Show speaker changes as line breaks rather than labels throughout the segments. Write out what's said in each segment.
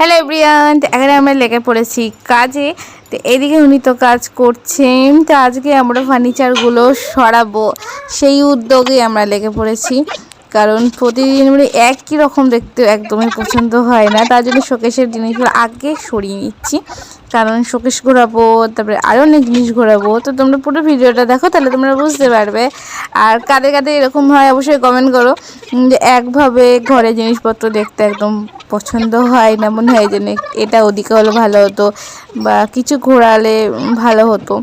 Hello everyone এখানে আমরা লেগে পড়েছি কাজে। তো এদিকে উনি তো কাজ করছেন। তো আজকে আমরা ফার্নিচারগুলো সরাবো। সেই উদ্যোগে আমরা লেগে পড়েছি। কারণ প্রতিদিন মানে একই রকম দেখতে একদমই পছন্দ হয় না। তার জন্য শোকেশের জিনিসগুলো আগে সরিয়ে নিচ্ছি। কারণ শোকেশ ঘোরাবো, তারপরে আরও অনেক জিনিস ঘোরাবো। তো তোমরা পুরো ভিডিওটা দেখো, তাহলে তোমরা বুঝতে পারবে। আর কাদের কাদের এরকম হয় অবশ্যই কমেন্ট করো। যে একভাবে ঘরে জিনিসপত্র দেখতে একদম পছন্দ হয় না মনে হয় যেন এটা ওদিকে হলে ভালো হতো বা কিছু ঘোরালে ভালো হতো,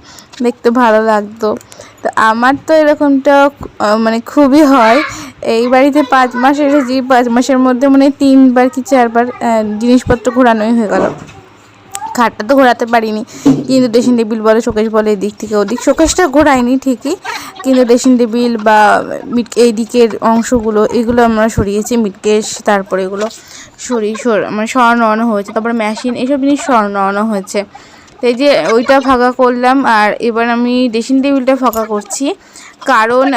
দেখতে ভালো লাগতো। তো আমার তো এরকমটা মানে খুবই হয় এই বাড়িতে পাঁচ মাস এসেছি, পাঁচ মাসের মধ্যে মানে তিনবার কি চারবার জিনিসপত্র ঘোরানোই হয়ে গেল। খাটটা তো ঘোরাতে পারিনি, কিন্তু ড্রেসিং টেবিল বলে, শোকেশ বলে, এদিক থেকে ওদিক। শোকেশটা ঘোরাইনি ঠিকই, কিন্তু ড্রেসিং টেবিল বা মিট এই দিকের অংশগুলো, এগুলো আমরা সরিয়েছি, মিটকেশ, তারপরে এগুলো সরিয়ে সর মানে সরানো হয়েছে, তারপরে মেশিন এইসব জিনিস সরানো হয়েছে। তো এই যে ওইটা ফাঁকা করলাম আর এবার আমি ড্রেসিং টেবিলটা ফাঁকা করছি। কারণ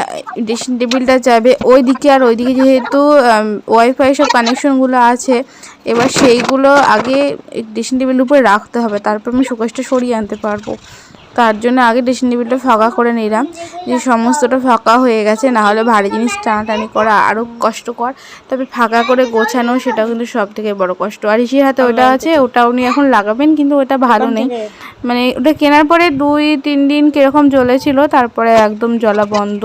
ড্রেসিং টেবিলটা যাবে ওই দিকে আর ওই দিকে যেহেতু ওয়াইফাই সব কানেকশনগুলো আছে, এবার সেইগুলো আগে ড্রেসিং টেবিলের উপরে রাখতে হবে। তারপর আমি শোকেসটা সরিয়ে আনতে পারব। তার জন্য আগে ড্রেসিং টেবিলটা ফাঁকা করে নিলাম। যে সমস্তটা ফাঁকা হয়ে গেছে না হলে ভারী জিনিস টানাটানি করা আরও কষ্টকর। তবে ফাঁকা করে গোছানো সেটা কিন্তু সব থেকে বড় কষ্ট। আর ইসির হাতে ওটা আছে ওটা উনি এখন লাগাবেন কিন্তু ওটা ভালো নেই। মানে ওটা কেনার পরে দুই তিন দিন কীরকম জ্বলেছিল তারপরে একদম জ্বলা বন্ধ।